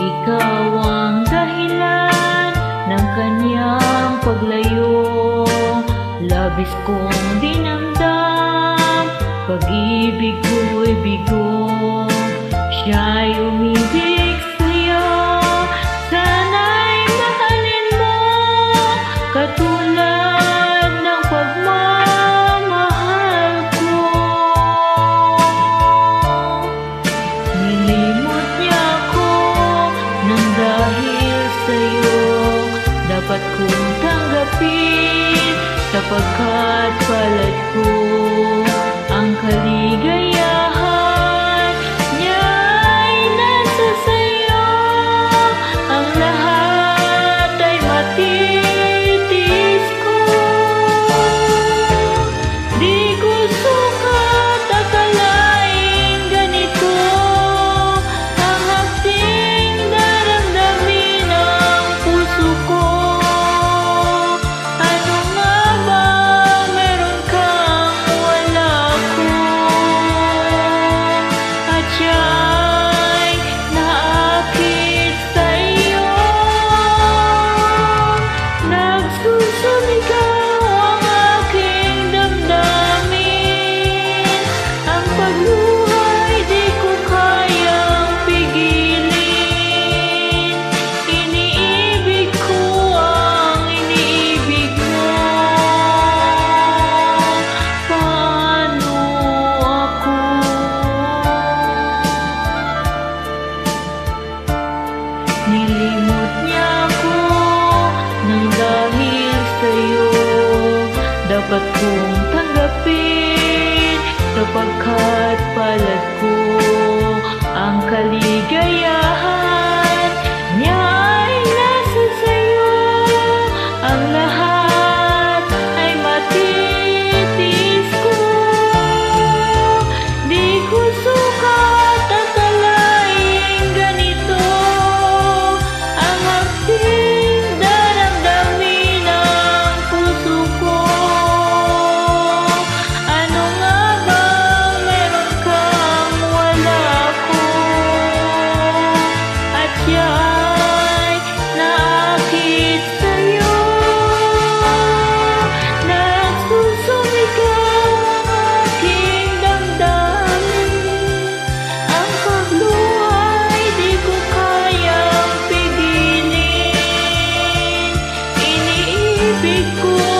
Ikaw ang dahilan ng kanyang paglayo. Labis kong dinamdam Pag-ibig ko'y bigo. Siya'y umiyak sapagkat kalat ko ang kaligay dapat kong tanggapin sapagkat palad ko piku